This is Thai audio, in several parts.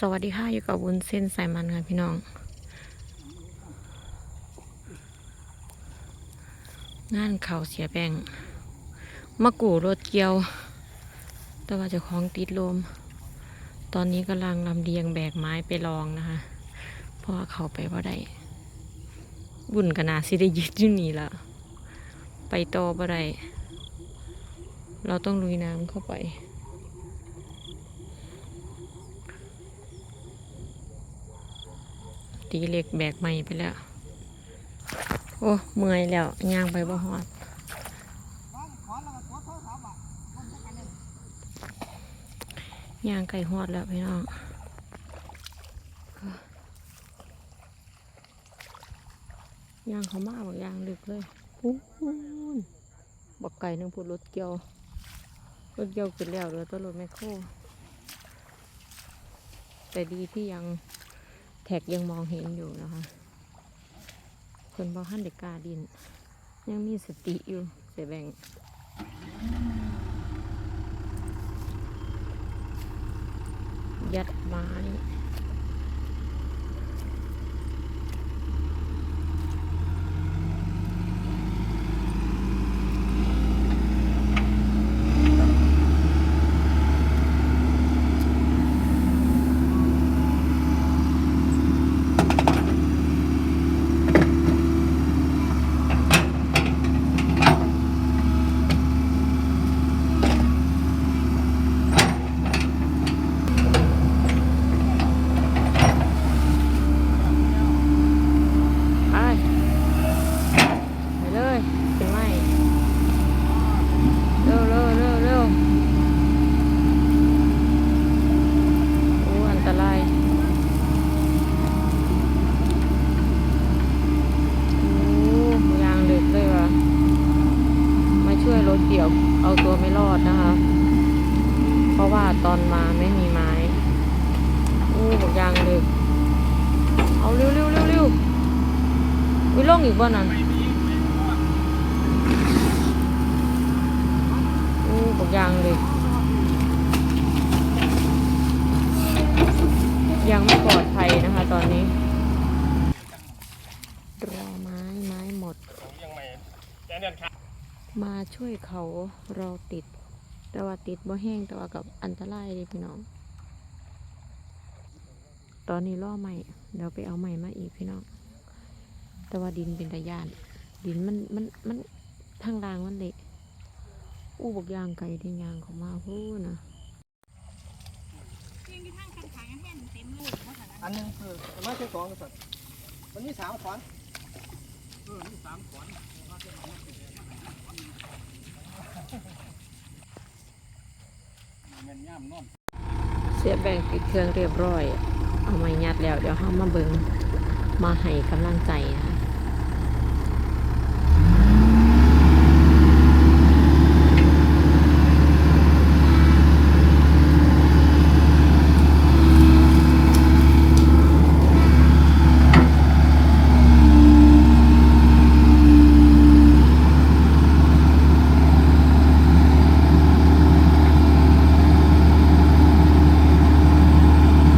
สวัสดีค่ะอยู่กับวุ้นเส้นสายมันค่ะพี่น้อง งานเขาเสียแบงมากู่รถเกียว แต่ว่าจะของติดลม ตอนนี้กำลังลำเลียงแบกไม้ไปลองนะคะ เพราะว่าเขาไปว่าได้ บุญกนาสิได้ยึดอยู่นี่ละไปต่อบ่ได้เราต้องลุยน้ำเข้าไป ตีเหล็กแบกไม้ไปแล้ว โอ้เมื่อยแล้วย่างไปบ่ฮอดย่างไก่ฮอดแล้วพี่น้องย่างเขามาบอกย่างลึกเลยพูนบอกไก่นึงพูดรถเกี่ยวรถเกี่ยวขึ้นแล้วเหลือตัวรถแมคโครแต่ดีที่ยัง แท็กยังมองเห็นอยู่นะคะคนบอหันเด็กกาดิน ยังมีสติอยู่เสียแบ่งยัดไม้ ไปไปเลยเป็นไม้เร็วเร็วเร็วเร็วโอ้อันตรายโอ้ยางลึกเลยว่ะมาช่วยรถ เกี่ยวเอาตัวไม่รอดนะคะ เพราะว่าตอนมาไม่มีไม้โอ้บอกยางลึก เอาเร็วเร็วเร็วเร็ววิลงอีกบ่นั่นโอ้บอกยางเลยยังไม่ปลอดภัยนะคะตอนนี้รอไม้ไม้หมดยังไม่แกเดินขา มาช่วยเขาเราติด แต่ว่าติดบ่แห้งแต่ว่ากับอันตรายเลยพี่น้อง ตอนนี้ล่อใหม่เดี๋ยวไปเอาใหม่มาอีกพี่น้อง แต่ว่าดินเป็นตะยาน ดินมันมันมันทางรางมันเละอู้บอกยางไก่ที่ยางเขามาพูดนะอันหนึงคือไม้แค่สองกษัตริย์มันมีสามขวานเออมีสามขอนแม่นย่ามนอน เสียแบ่งติดเครื่องเรียบร้อย เอาไม้ยัดแล้ว เดี๋ยวเขามาเบิงมาให้กำลังใจนะคะ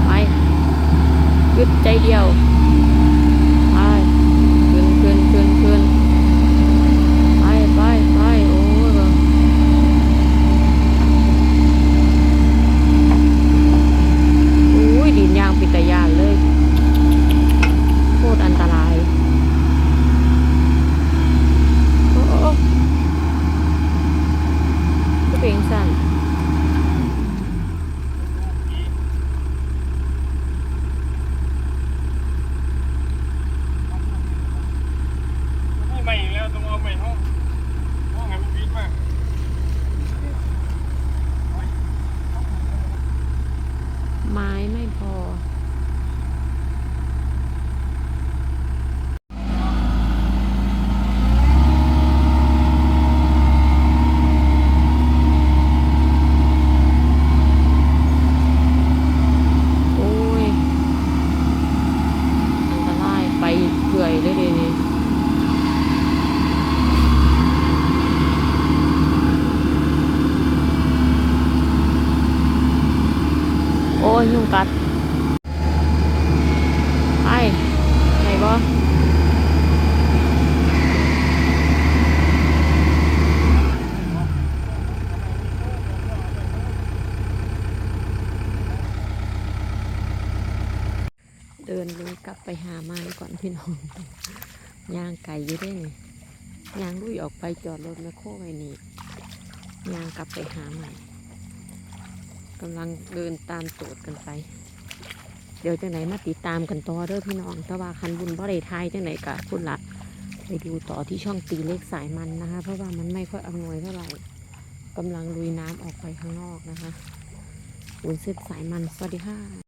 ไป ยึดใจเดียว ไปขึ้นขึ้นขึ้นขึ้นไปไปไปโอ้ยบ่อุ้ยดินยางปิดตะยานเลย โคตรอันตรายโอ้โอ้ก็เป็นสั่น นี่ใหม่ แล้วต้องเอาใหม่ห้องห้องไงมันวิ่งมากไม้ไม่พอ กัด ไปไหนบ่เดินลุยกลับไปหาไม้ก่อนพี่น้องยางไก่ยังได้นี่ยางลุยออกไปจอดรถแมคโค้รไว้นี่ยางกลับไปหาใหม่ กำลังเดินตามโจทย์กันไป เดี๋ยวจังไหนมาติดตามกันต่อเด้อพี่น้องแต่ว่าคันบุญบ่ได้ทายจังไหนกะคุณละไปดูต่อที่ช่องตีเล็กสายมันนะคะ เพราะว่ามันไม่ค่อยอำนวยเท่าไหร่กำลังลุยน้ำออกไปข้างนอกนะคะบุญเส้นสายมันสวัสดีค่ะ